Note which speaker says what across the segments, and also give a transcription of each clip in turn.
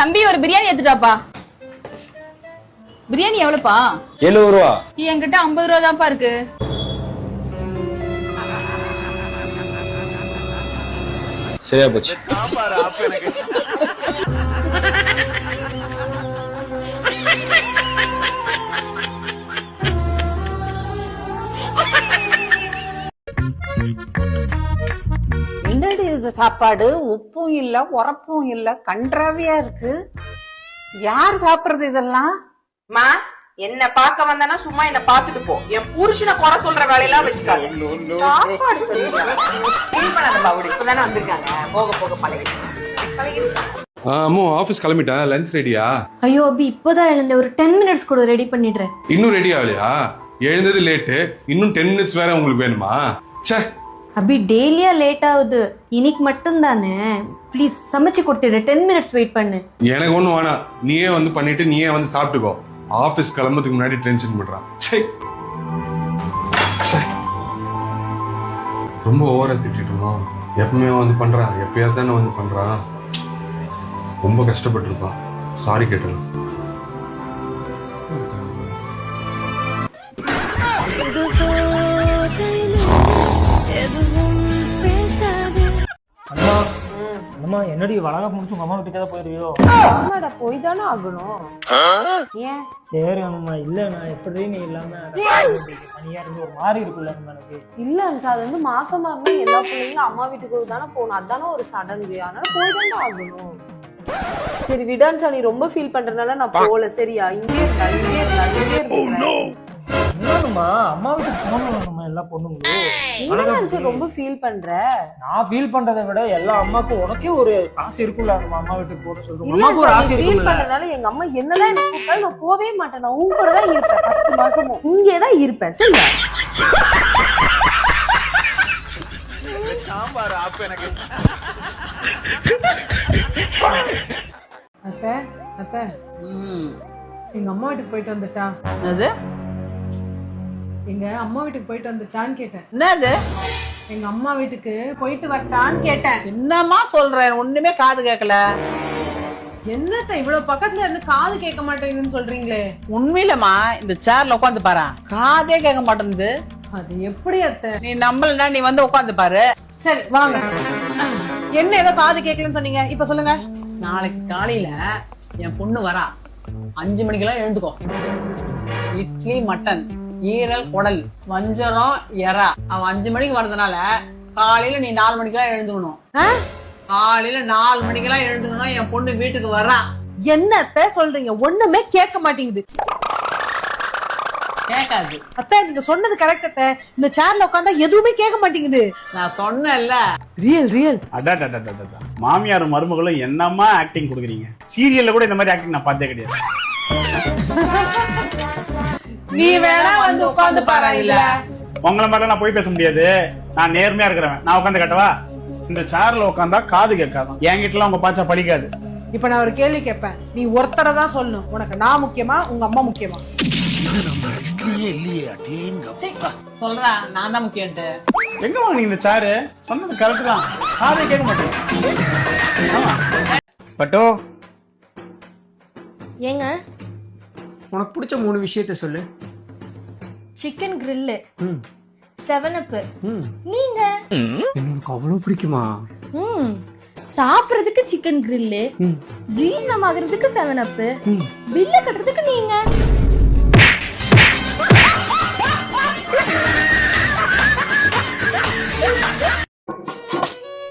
Speaker 1: தம்பி ஒரு பிரியாணி எடுத்துட்டாப்பா. பிரியாணி எவ்வளவுப்பா
Speaker 2: எழுபது ரூபா.
Speaker 1: என்கிட்ட ஐம்பது ரூபா தான்ப்பா இருக்கு.
Speaker 2: சரியா போச்சு.
Speaker 3: என்னடி இது சாப்பாடு உப்பும் இல்ல உரப்பும் இல்ல கன்றாவியா இருக்கு. யார் சாப்பிடுறது இதெல்லாம்?
Speaker 4: மா என்ன பார்க்க வந்தானா சும்மா என்ன பாத்துட்டு போ. என் புருஷனை குறை சொல்ற வேலையெல்லாம் வச்சுக்காது. சாப்பாடு பாவுடி இப்பதானே வந்திருக்காங்க. போக போக பழகி
Speaker 5: அம்மு ஆஃபீஸ் கிளம்பிட்டேன் லஞ்ச் ரெடியா
Speaker 6: ஐயோ அபி இப்போதான் எழுந்தேன். ஒரு டென் மினிட்ஸ் கூட ரெடி பண்ணிடுறேன்.
Speaker 5: இன்னும் ரெடி ஆகலையா? எழுந்தது லேட்டு இன்னும் டென் மினிட்ஸ் வேற உங்களுக்கு வேணுமா? ச்சே
Speaker 6: அபி டெய்லியா லேட் ஆகுது. இன்னைக்கு மட்டும் தானே ப்ளீஸ் சமைச்சு கொடுத்துடு டென் மினிட்ஸ் வெயிட் பண்ணு.
Speaker 5: எனக்கு ஒண்ணும் வேணாம். நீயே வந்து பண்ணிட்டு நீயே வந்து சாப்பிட்டுக்கோ. ஆபீஸ் கிளம்புறதுக்கு முன்னாடி டென்ஷன் பண்றான். ச்சே. ரொம்ப ஓவரா திட்டிட்டோமா? எப்பவுமே வந்து பண்றான். எப்பயாவது தானே வந்து பண்றான்? ரொம்ப கஷ்டப்பட்டிருப்பான். சாரி கேட்டுருங்க
Speaker 7: அம்மா என்னடி வளக முடிச்சு உங்க அம்மா வீட்டுக்கு தான் போயிருவியோ?
Speaker 8: ஆமாடா போய் தானே ஆகணும்? ஏன்?
Speaker 7: சரி அம்மா இல்ல நான் எப்படி நீ இல்லாம தனியா இருந்து ஒரு மாதிரி இருக்குல்ல எனக்கு.
Speaker 8: இல்ல அன்சா அது வந்து மாசமா இருந்தா எல்லா பிள்ளைங்களும் அம்மா வீட்டுக்கு தானே போகணும். அதானே ஒரு சடங்கு. அதனால போய் தானே ஆகணும். சரி விடான்சா நீ ரொம்ப ஃபீல் பண்றதுனால நான் போகல. சரியா? இங்கே இருக்கா இங்கே இருக்கா இங்கே இருக்கா
Speaker 7: என்னம்மா அம்மா வீட்டுக்கு போகணும் நம்ம எல்லா பொண்ணுங்களும்.
Speaker 8: ரொம்ப ஃபீல் பண்ற?
Speaker 7: நான் ஃபீல் பண்றதை விட எல்லா அம்மாக்கும் உனக்கே ஒரு ஆசை இருக்குல்ல நம்ம அம்மா வீட்டுக்கு போட சொல்றோம் அம்மாக்கு ஒரு ஆசை
Speaker 8: ஃபீல் பண்றதுனால எங்க அம்மா என்னதான் எனக்கு கூப்பிட்டாலும் நான் போவே மாட்டேன். நான் உங்க கூட தான் இருப்பேன் பத்து மாசமும். இங்கே தான் இருப்பேன் சரியா?
Speaker 9: அத்தை அத்தை. எங்க அம்மா வீட்டுக்கு போயிட்டு வந்துட்டா.
Speaker 4: என்னது?
Speaker 9: எங்க அம்மா வீட்டுக்கு போயிட்டு வந்துட்டான்னு கேட்டேன்.
Speaker 4: என்னது?
Speaker 9: எங்க அம்மா வீட்டுக்கு போயிட்டு வரட்டான்னு கேட்டேன்.
Speaker 4: என்னம்மா சொல்றேன் ஒண்ணுமே காது கேட்கல
Speaker 9: என்னத்த இவ்வளவு பக்கத்துல இருந்து காது கேட்க மாட்டேங்குதுன்னு சொல்றீங்களே?
Speaker 4: உண்மையிலமா இந்த சேர்ல உட்காந்து பாரு. காதே கேட்க மாட்டேங்குது.
Speaker 9: அது எப்படி அத்தை?
Speaker 4: நீ நம்பலன்னா நீ வந்து உட்காந்து பாரு.
Speaker 9: சரி வாங்க. என்ன ஏதோ காது கேட்கலன்னு சொன்னீங்க? இப்ப சொல்லுங்க.
Speaker 4: நாளைக்கு காலையில என் பொண்ணு வரா. அஞ்சு மணிக்கெல்லாம் எழுந்துக்கோ. இட்லி மட்டன். ஈரல் குடல். வஞ்சரம் எறா. அவன் அஞ்சு மணிக்கு வர்றதுனால காலையில நீ நாலு மணிக்கெல்லாம் எழுந்துக்கணும். காலையில நாலு மணிக்கெல்லாம் எழுந்துக்கணும் என் பொண்ணு வீட்டுக்கு வரா.
Speaker 9: என்னத்த சொல்றீங்க? ஒண்ணுமே கேட்க மாட்டேங்குது.
Speaker 4: கேட்காது.
Speaker 9: அத்தை நீங்க சொன்னது கரெக்ட் அத்தை. இந்த சேர்ல உட்காந்தா எதுவுமே கேட்க மாட்டேங்குது.
Speaker 4: நான் சொன்னேன்ல.
Speaker 9: ரியல் ரியல்
Speaker 10: அடாடாடாடாடா மாமியார் மருமகளும் என்னம்மா ஆக்டிங் கொடுக்குறீங்க சீரியல்ல கூட இந்த மாதிரி ஆக்டிங் நான் பார்த்தே கிடையாது
Speaker 9: நீ வேணா வந்து உட்கார்ந்து பாரு இல்ல
Speaker 10: உங்களை மாதிரிலாம் நான் போய் பேச முடியாது. நான் நேர்மையா இருக்கிறவன். நான் உட்காந்து கட்டவா? இந்த சேர்ல உட்காந்தா காது கேட்காதான். என்கிட்டலாம் உங்க பாச்சா படிக்காது
Speaker 9: இப்ப நான் ஒரு கேள்வி கேட்பேன். நீ ஒருத்தரை தான் சொல்லணும். உனக்கு நான் முக்கியமா உங்க அம்மா முக்கியமா?
Speaker 4: சொல்றா நான் தான் முக்கியன்ட்டு.
Speaker 10: எங்க வாங்க இந்த சேரு சொன்னது கரெக்ட் தான். காதே கேட்க மாட்டேன்.
Speaker 11: பட்டோ.
Speaker 6: ஏங்க?
Speaker 11: உனக்கு பிடிச்ச மூணு விஷயத்த சொல்லு.
Speaker 6: சிக்கன் கிரில்லு
Speaker 11: ம்.
Speaker 6: செவன் அப்பு
Speaker 11: ம்.
Speaker 6: நீங்க?
Speaker 11: எனக்கு அவ்வளோ பிடிக்குமா?
Speaker 6: ம். சாப்பிடுறதுக்கு சிக்கன் கிரில்லு
Speaker 11: ம்.
Speaker 6: ஜீரணம் ஆகுறதுக்கு செவன் அப்பு
Speaker 11: ம்.
Speaker 6: பில்ல கட்டுறதுக்கு நீங்க?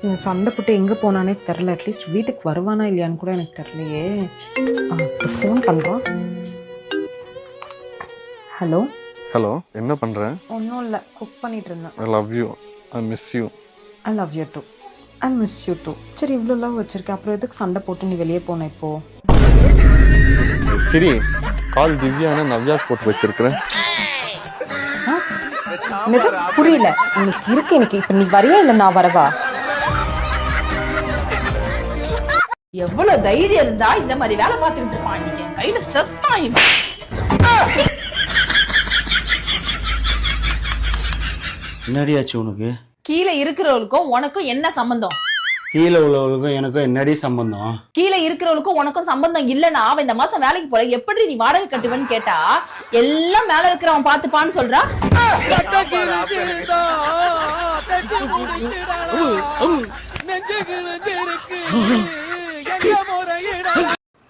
Speaker 8: இவன் சண்டை போட்டு எங்க போனானே தெரில அட்லீஸ்ட் வீட்டுக்கு வருவானா இல்லையான்னு கூட எனக்கு தெரியலையே. ஃபோன் பண்றான் ஹலோ
Speaker 5: ஹலோ என்ன பண்ற?
Speaker 8: ஒன்றும் இல்லை. குக் பண்ணிட்டு இருந்தேன்
Speaker 5: I love you I miss you
Speaker 8: I love you too I miss you too சரி இவ்வளோ லவ் வச்சிருக்கேன் அப்புறம் எதுக்கு சண்டை போட்டு நீ வெளியே போன இப்போ?
Speaker 5: சரி கால் திவ்யானா நவ்யா போட்டு வச்சிருக்கிறேன்.
Speaker 8: என்னது? புரியல. எனக்கு இருக்கு எனக்கு இப்போ நீ வரியா இல்லை நான் வரவா?
Speaker 1: எவ்வளவு தைரியம் இருந்தா இந்த மாதிரி வேலை பார்த்துக்கிட்டு இருப்பான். நீங்க கையில செத்தான் இவன்
Speaker 11: என்னடி ஆச்சு உனக்கு?
Speaker 1: கீழே இருக்கிறவளுக்கும் உனக்கும் என்ன சம்பந்தம்?
Speaker 12: கீழே உள்ளவங்களுக்கும் எனக்கும் என்னடி சம்பந்தம்?
Speaker 1: கீழே இருக்கிறவளுக்கும் உனக்கும் சம்பந்தம் இல்லனா அவன் இந்த மாசம் வேலைக்கு போல எப்படி நீ வாடகை கட்டுவேன்னு கேட்டா எல்லாம் மேல இருக்கிறவன் பாத்துப்பான்னு சொல்றா.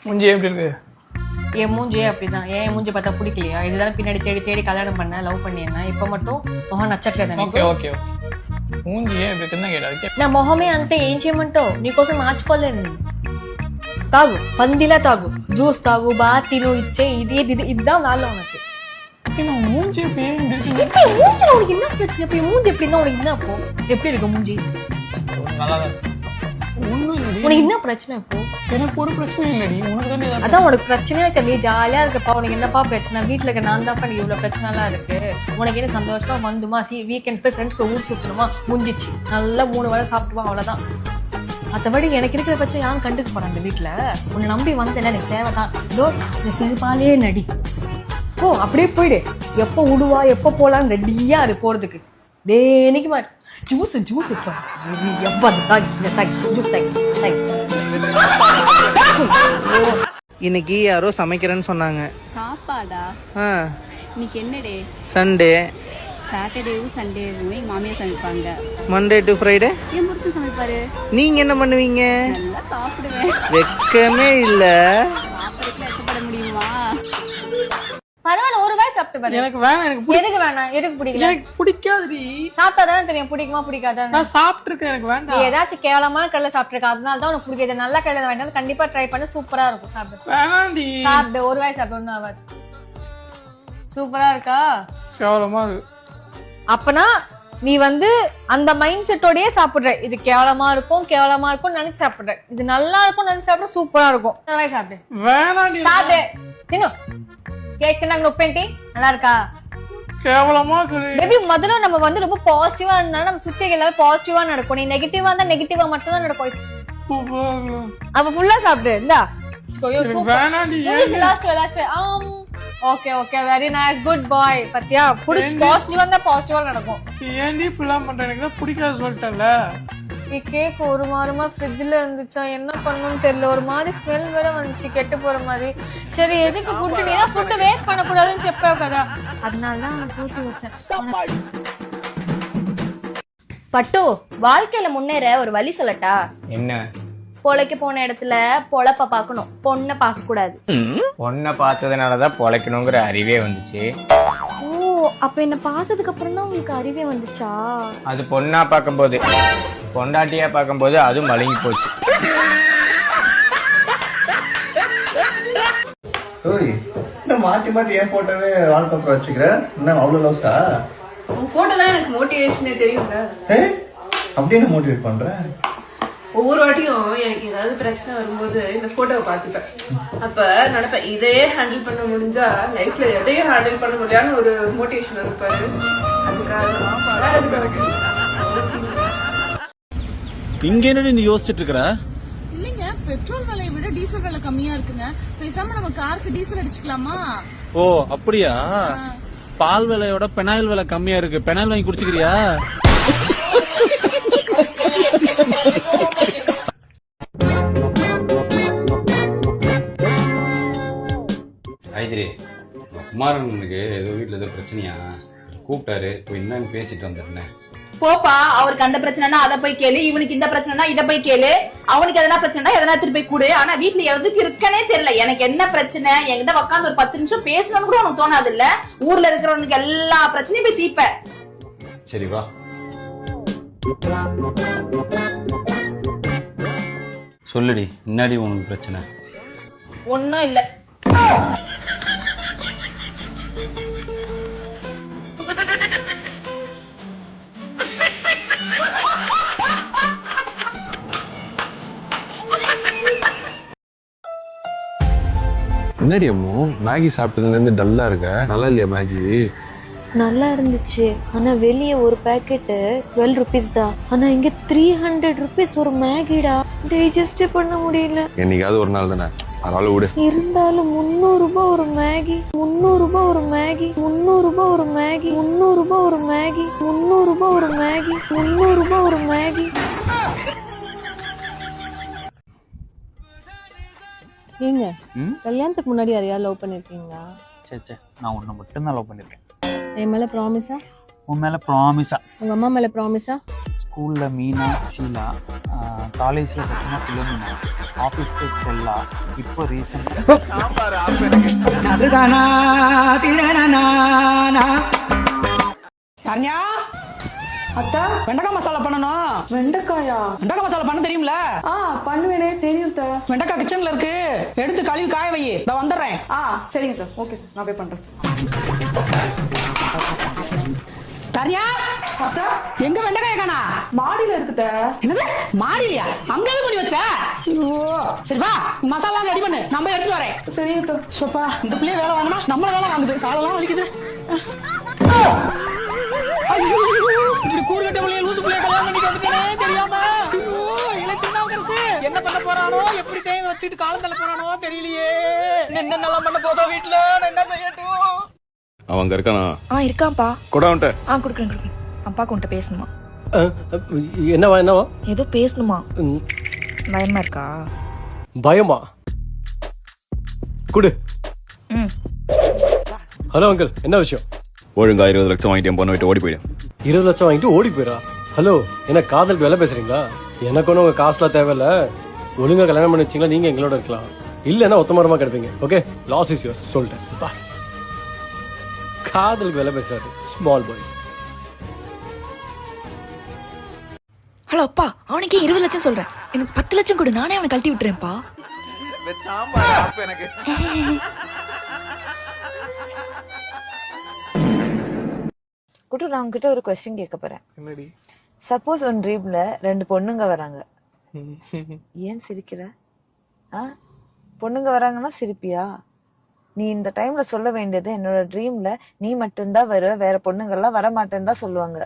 Speaker 9: முஞ்சி எப்படி இருக்கு?
Speaker 13: என் மூஞ்சியே அப்படிதான் ஏன் என் மூஞ்சி பார்த்தா பிடிக்கலையா இதுதான் பின்னாடி தேடி தேடி கல்யாணம் பண்ண லவ் பண்ணியிருந்தேன் இப்போ மட்டும் మొహం నచ్చట్లేదు
Speaker 9: ఓకే
Speaker 13: எனக்கு
Speaker 9: ఓకే ఓకే మూంజి ఏం ఇప్పుడు కింద గేడాలి
Speaker 13: నా మొహమే అంతే ఏం చేయమంటావు నీకోసం మార్చుకోలేను తాగు పందిలా తాగు జ్యూస్ తాగు బాగా తిను ఇచ్చే ఇది ఇది ఇది இதுதான் வேலை உனக்கு
Speaker 9: மூஞ்சி இப்போ ஏன் இப்படி இருக்கு
Speaker 13: இப்ப என் மூஞ்சில உனக்கு என்ன பிரச்சனை இப்ப என் மூஞ்சி எப்படி இருந்தா உனக்கு என்ன அப்போ எப்படி இருக்கு மூஞ்சி
Speaker 9: நல்லா தான் இருக்கு. ஒண்ணும் இல்லடி
Speaker 13: உனக்கு என்ன பிரச்சனை இப்போ
Speaker 9: எனக்கு ஒரு பிரச்சனையும் இல்லடி. உனக்கு தானே
Speaker 13: அதான் உனக்கு பிரச்சனையா இருக்க நீ ஜாலியா இருக்கப்பா உனக்கு என்னப்பா பிரச்சனை? வீட்டுல இருக்க நான் தான் நீ இவ்வளவு பிரச்சனை எல்லாம் இருக்கு. உனக்கு என்ன சந்தோஷமா வந்துமா? சி வீக்கெண்ட்ஸ் போய் ஃப்ரெண்ட்ஸ்க்கு ஊர் சுத்தணுமா? முடிஞ்சிச்சு நல்லா மூணு வேளை சாப்பிட்டுமா அவ்வளவுதான். மற்றபடி எனக்கு இருக்கிற பிரச்சனை யாரும் கண்டுக்க போறேன் அந்த வீட்டுல உன்னை நம்பி வந்தேன் எனக்கு தேவைதான். இதோ இந்த சிறுபாலே நடி. ஓ அப்படியே போயிடு. எப்போ விடுவா எப்போ போலான்னு ரெடியா அது போறதுக்கு. தேனிக்கு மாதிரி ஜூஸ் ஜூஸ் இப்போ. எப்போ தாகி இந்த தாகி ஜூஸ் தாகி தாகி
Speaker 14: இன்னைக்கு யாரோ சமைக்கிறேன்னு சொன்னாங்க.
Speaker 15: சாப்பாடா?
Speaker 14: ஆ.
Speaker 15: இன்னைக்கு என்ன டே
Speaker 14: சண்டே
Speaker 15: சாட்டர்டேவும் சண்டேவுமே மாமியார் சமைப்பாங்க.
Speaker 14: மண்டே டு ஃப்ரைடே
Speaker 15: என் புருஷன் சமைப்பாரு.
Speaker 14: நீங்க என்ன பண்ணுவீங்க?
Speaker 15: நல்லா சாப்பிடுவேன்.
Speaker 14: வெக்கமே இல்ல.
Speaker 15: சாப்பிடறதுக்கு வெக்கப்பட முடியுமா?
Speaker 13: பரவாயில்ல ஒரு வாய் சாப்பிட்டு பாரு.
Speaker 9: எனக்கு வேணாம் எனக்கு
Speaker 13: எதுக்கு வேணாம்? எதுக்கு பிடிக்கல?
Speaker 9: எனக்கு பிடிக்காதுடி.
Speaker 13: சாப்பிட்டா தானே தெரியும் பிடிக்குமா பிடிக்காதா
Speaker 9: நான் சாப்பிட்டுருக்கேன் எனக்கு
Speaker 13: நீ
Speaker 9: வேண்டாம்
Speaker 13: ஏதாச்சும் கேவலமான கடலை சாப்பிட்டுருக்க அதனால தான் உனக்கு பிடிக்காது. நல்ல கடலை வேண்டாம் கண்டிப்பா ட்ரை பண்ணு சூப்பரா இருக்கும் சாப்பிடு.
Speaker 9: வேணாண்டி
Speaker 13: சாப்பிடு ஒரு வாய் சாப்பிடு ஒன்றும் ஆகாது. சூப்பரா இருக்கா?
Speaker 9: கேவலமா
Speaker 13: அப்பனா நீ வந்து அந்த மைண்ட் செட்டோடயே சாப்பிடுற. இது கேவலமா இருக்கும் கேவலமா இருக்கும் நினைச்சு சாப்பிடுற. இது நல்லா இருக்கும் நினைச்சு சாப்பிட சூப்பரா இருக்கும். சாப்பிடு.
Speaker 9: வேணாண்டி
Speaker 13: சாப்பிடு. தின்னு. கேக் நாங்க நொப்பேன்டி நல்லா இருக்கா
Speaker 9: கேவலமா சொல்லி.
Speaker 13: பேபி முதல்ல நம்ம வந்து ரொம்ப பாசிட்டிவா இருந்தா நம்ம சுத்தி எல்லாரும் பாசிட்டிவா நடக்கும். நீ நெகட்டிவா இருந்தா நெகட்டிவா மட்டும் தான் நடக்கும். அப்ப ஃபுல்லா சாப்பிடு. இந்தா. லாஸ்ட் லாஸ்ட் ஆம். Okay okay very nice good boy பத்தியா? புடிச்சு பாசிட்டிவா இருந்தா பாசிட்டிவா நடக்கும்.
Speaker 9: ஏன்டி இப்படிலாம் பண்ற? எனக்கு பிடிக்காது சொல்லிட்டேன்ல.
Speaker 13: கேக் ஒரு வாரமாக ஃப்ரிட்ஜில் இருந்துச்சா? என்ன பண்ணணும்னு தெரியல. ஒரு மாதிரி ஸ்மெல் வேற வந்துச்சு. கெட்டு போகிற மாதிரி. சரி எதுக்கு ஃபுட்டு நீ தான் ஃபுட்டு வேஸ்ட் பண்ணக்கூடாதுன்னு செப்பா கதா. அதனால தான் அவனை பூச்சி வச்சேன்.
Speaker 16: பட்டு வாழ்க்கையில முன்னேற ஒரு வழி சொல்லட்டா?
Speaker 17: என்ன?
Speaker 16: பொழைக்க போன இடத்துல பொழப்ப பாக்கணும் பொண்ண பாக்க கூடாது.
Speaker 17: பொண்ணை பார்த்ததுனாலதான் பொழைக்கணுங்கிற அறிவே வந்துச்சு.
Speaker 16: ஓ அப்ப என்ன பார்த்ததுக்கு அப்புறம் தான் உங்களுக்கு அறிவே வந்துச்சா?
Speaker 17: அது பொண்ணா பார்க்கும்போது. பொண்டாட்டியா பார்க்கும்போது அதுவும் மலங்கி போச்சு.
Speaker 18: ஓய் என்ன மாத்தி மாத்தி என் போட்டோவே வால்பேப்பர் வச்சுக்கிற? என்ன அவ்வளவு லவ்ஸா
Speaker 15: உன் போட்டோ தான் எனக்கு மோட்டிவேஷனே தெரியுங்க
Speaker 18: ஏ? அப்படி என்ன மோட்டிவேட் பண்ற?
Speaker 15: ஒவ்வொரு வாட்டியும் எனக்கு ஏதாவது பிரச்சனை வரும்போது இந்த போட்டோவை பார்த்துப்பேன். அப்ப நினைப்பேன் இதே ஹேண்டில் பண்ண முடிஞ்சா லைஃப்ல எதையும் ஹேண்டில் பண்ண முடியாதுன்னு ஒரு மோட்டிவேஷன் இருப்பாரு அதுக்காக?
Speaker 12: இங்க என்னடி நீ யோசிச்சுட்டு இருக்கிற
Speaker 1: இல்லைங்க பெட்ரோல் விலையை விட டீசல் விலை கம்மியா இருக்குங்க. பேசாம நம்ம காருக்கு டீசல் அடிச்சுக்கலாமா?
Speaker 12: ஓ அப்படியா? பால் விலையோட பெனாயில் விலை கம்மியா இருக்கு. பெனாயில் வாங்கி குடிச்சுக்கிறியா?
Speaker 2: காயத்ரி குமாரனுக்கு ஏதோ வீட்டில் ஏதோ பிரச்சனையா? கூப்பிட்டாரு போய் என்னன்னு பேசிட்டு வந்துருந்தேன்
Speaker 1: போப்பா அவருக்கு அந்த பிரச்சனைனா அதை போய் கேளு இவனுக்கு இந்த பிரச்சனைனா இதை போய் கேளு அவனுக்கு எதனா பிரச்சனைனா எதனா திருப்பி போய் கொடு. ஆனா வீட்டுல எதுக்கு இருக்கனே தெரியல. எனக்கு என்ன பிரச்சனை? என்கிட்ட உட்காந்து ஒரு பத்து நிமிஷம் பேசணும்னு கூட உனக்கு தோணாது இல்ல ஊர்ல இருக்கிறவனுக்கு எல்லா பிரச்சனையும் போய் தீப்ப.
Speaker 2: சரி வா. சொல்லுடி முன்னாடி உனக்கு பிரச்சனை.
Speaker 1: ஒண்ணும் இல்ல.
Speaker 19: என்னடி அம்மு மேகி சாப்பிட்டதுல இருந்து டல்லா இருக்க? நல்லா இல்லையா மேகி?
Speaker 13: நல்லா இருந்துச்சு. ஆனா வெளியே ஒரு பாக்கெட்டு டுவெல் ருபீஸ் தான் ஆனா இங்க த்ரீ ஹண்ட்ரட் ருபீஸ் ஒரு மேகிடா. டைஜஸ்டே பண்ண முடியல.
Speaker 19: என்னைக்காவது ஒரு நாள் தானே. அதனால விடு.
Speaker 13: இருந்தாலும் முந்நூறு ரூபாய் ஒரு மேகி. முந்நூறு ரூபாய் ஒரு மேகி. முந்நூறு ரூபாய் ஒரு மேகி. முந்நூறு ரூபாய் ஒரு மேகி. முந்நூறு ரூபாய் ஒரு மேகி. முந்நூறு ரூபாய் ஒரு மேகி.
Speaker 20: ஏங்க
Speaker 11: ம்?
Speaker 20: கல்யாணத்துக்கு முன்னாடி யாரையா லவ் பண்ணிருக்கீங்களா
Speaker 11: சே சே நான் உன்னை மட்டும்தான் லவ் பண்ணிருக்கேன்.
Speaker 20: என் மேல ப்ராமிஸா
Speaker 11: உன் மேல ப்ராமிஸா
Speaker 20: உங்க அம்மா மேல ப்ராமிஸா
Speaker 11: ஸ்கூல்ல மீனா ஷீலா காலேஜ்ல பார்த்தீங்கன்னா பிலோமினா ஆஃபீஸ்ல ஸ்டெல்லா. இப்போ ரீசெண்ட்
Speaker 14: தன்யா அத்தா வெண்டைக்காய் மசாலா பண்ணணும்.
Speaker 20: வெண்டைக்காயா?
Speaker 14: வெண்டைக்காய் மசாலா பண்ண தெரியும்ல?
Speaker 20: ஆ பண்ணுவேனே தெரியும் சார்
Speaker 14: வெண்டைக்காய் கிச்சன்ல இருக்கு. எடுத்து கழுவி காய வை. நான் வந்துடுறேன்.
Speaker 20: ஆ சரிங்க சார். Okay sir. நான் போய் பண்றேன்.
Speaker 14: தனியா?
Speaker 20: அத்தா.
Speaker 14: எங்க வெண்டைக்காய காணா?
Speaker 20: மாடியில இருக்குத
Speaker 14: என்னது? மாடியா அங்க எது பண்ணி வச்ச? ஐயோ. சரி வா. மசாலா ரெடி பண்ணு. நம்ம எடுத்து வரேன்.
Speaker 20: சரிங்க அத்தா.
Speaker 14: சோப்பா இந்த பிள்ளைய வேலை வாங்கினா நம்மள வேலை வாங்குது. காலெல்லாம் வலிக்குது ஐயோ, இப்படி கூறுகட்ட பிள்ளைய லூசு கல்யாணம் பண்ணி வந்துட்டேனே தெரியாம? ஐயோ இலை திருநாவுக்கரசு என்ன பண்ண போறானோ? எப்படி தேங்க வச்சுட்டு காலம் தள்ள போறானோ தெரியலையே. என்ன நல்லா பண்ண போதோ வீட்டுல நான் என்ன செய்யட்டும்?
Speaker 10: அவன் அங்க இருக்கானா?
Speaker 16: ஆ இருக்காப்பா
Speaker 10: கூட அவன்கிட்ட.
Speaker 16: ஆ கொடுக்குறேன் கொடுக்குறேன். அப்பாக்கு உன்ட்ட பேசணுமா?
Speaker 5: என்னவா என்னவா?
Speaker 16: ஏதோ பேசணுமா? பயமா இருக்கா?
Speaker 5: பயமா? குடு. Hello uncle. என்ன விஷயம்?
Speaker 10: ஒழுங்கா இருபது லட்சம் வாங்கிட்டு என் பொண்ணு விட்டு ஓடி போயிடு.
Speaker 5: இருபது லட்சம் வாங்கிட்டு ஓடி போயிடா ஹலோ என்ன காதலுக்கு வேலை பேசுறீங்களா? எனக்கு ஒன்றும் உங்க காசுலாம் தேவையில்ல. ஒழுங்கா கல்யாணம் பண்ணி வச்சிங்களா நீங்க எங்களோட இருக்கலாம். இல்லைன்னா ஒத்தமரமா கிடைப்பீங்க. ஓகே லாஸ் இஸ் யோர் சொல்லிட்டேன். பா காதலுக்கு வேலை பேசுறாரு ஸ்மால் பாய்
Speaker 16: ஹலோ அப்பா அவனுக்கே இருபது லட்சம் சொல்றேன்? எனக்கு பத்து லட்சம் கொடு நானே அவனை கழட்டி விட்டுறேன்ப்பா.
Speaker 20: குட்டு நான் உங்ககிட்ட ஒரு கொஸ்டின் கேட்க போறேன்.
Speaker 5: என்னடி?
Speaker 20: சப்போஸ் உன் ட்ரீம்ல ரெண்டு பொண்ணுங்க வராங்க. ஏன் சிரிக்கிற? ஆ? பொண்ணுங்க வராங்கன்னா சிரிப்பியா? நீ இந்த டைம்ல சொல்ல வேண்டியது என்னோட ட்ரீம்ல நீ மட்டும்தான் வருவ வேற பொண்ணுங்க எல்லாம் வர மாட்டேன்னு தான் சொல்லுவாங்க.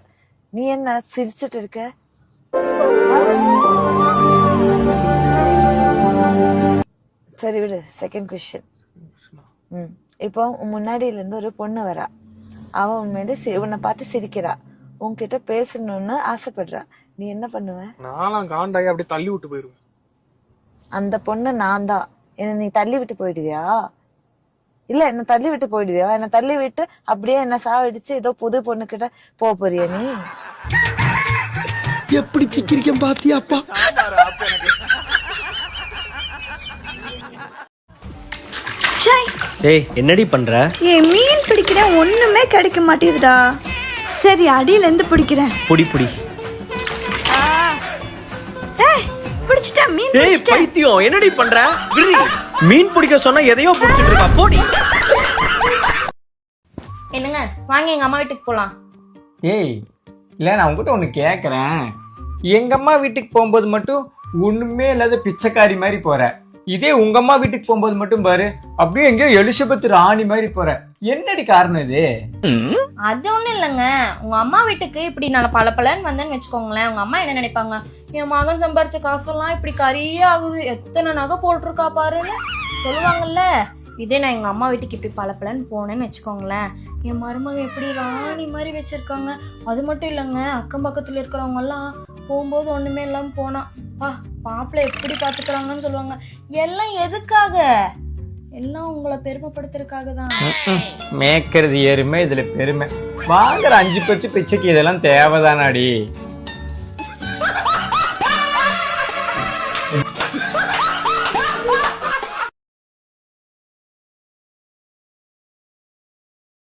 Speaker 20: நீ என்ன சிரிச்சிட்டு இருக்க? சரி விடு செகண்ட் கொஸ்டின் ம். இப்போ முன்னாடியில இருந்து ஒரு பொண்ணு வரா. அவ உண்மையிலே உன்னை பார்த்து சிரிக்கிறா. உன்கிட்ட பேசணும்னு ஆசைப்படுறா நீ என்ன பண்ணுவ?
Speaker 9: நானும் காண்டாயி அப்படியே தள்ளி விட்டு போயிருவேன்
Speaker 20: அந்த பொண்ணு நான் தான் என்ன நீ தள்ளி விட்டு போயிடுவியா? இல்ல என்ன தள்ளி விட்டு போயிடுவியா? என்ன தள்ளி விட்டு அப்படியே என்ன சாவடிச்சு ஏதோ புது பொண்ணு கிட்ட போக போறியா நீ?
Speaker 21: எப்படி சிக்கிரிக்கம் பாத்தியாப்பா
Speaker 17: ஏய் என்னடி பண்ற?
Speaker 16: ஏய் மீன் பிடிக்கிறேன் ஒண்ணுமே கிடைக்க மாட்டேங்குதுடா. சரி அடியில இருந்து பிடிக்கிறேன்.
Speaker 17: புடி புடி.
Speaker 16: ஏய் பிடிச்சிட்டேன் மீன்
Speaker 17: ஏய் பைத்தியம் என்னடி பண்ற? விரி மீன் பிடிக்க சொன்னா எதையோ பிடிச்சிட்டு இருக்கா? போடி.
Speaker 16: என்னங்க வாங்க எங்க அம்மா வீட்டுக்கு போலாம்.
Speaker 22: ஏய் இல்லை நான் உங்ககிட்ட ஒன்று கேட்குறேன் எங்கள் அம்மா வீட்டுக்கு போகும்போது மட்டும் ஒன்றுமே இல்லாத பிச்சைக்காரி மாதிரி போற. இதே உங்க அம்மா வீட்டுக்கு போகும்போது மட்டும் பாரு அப்படியே எங்கேயோ எலிசபெத் ராணி மாதிரி போற. என்னடி காரணம் இது?
Speaker 16: அது ஒண்ணும் இல்லைங்க. உங்க அம்மா வீட்டுக்கு இப்படி நான் பல பலன்னு வந்தேன்னு வச்சுக்கோங்களேன். உங்க அம்மா என்ன நினைப்பாங்க? என் மகன் சம்பாரிச்ச காசெல்லாம் இப்படி கரியே ஆகுது. எத்தனை நகை போட்டிருக்கா பாருன்னு சொல்லுவாங்கல்ல. இதே நான் எங்க அம்மா வீட்டுக்கு இப்படி பல பலன்னு போனேன்னு வச்சுக்கோங்களேன். என் மருமக எப்படி ராணி மாதிரி வச்சிருக்காங்க. அது மட்டும் இல்லைங்க அக்கம் பக்கத்துல இருக்கிறவங்க எல்லாம் போகும்போது ஒன்றுமே இல்லாமல் போனான் பா மாப்பிள்ளை எப்படி பார்த்துக்கிறாங்கன்னு சொல்லுவாங்க. எல்லாம் எதுக்காக? எல்லாம் உங்களை பெருமைப்படுத்துறதுக்காக தான்.
Speaker 22: மேய்க்கிறது எருமை இதில் பெருமை. வாங்குற அஞ்சு பச்சு பிச்சைக்கு இதெல்லாம் தேவைதானாடி.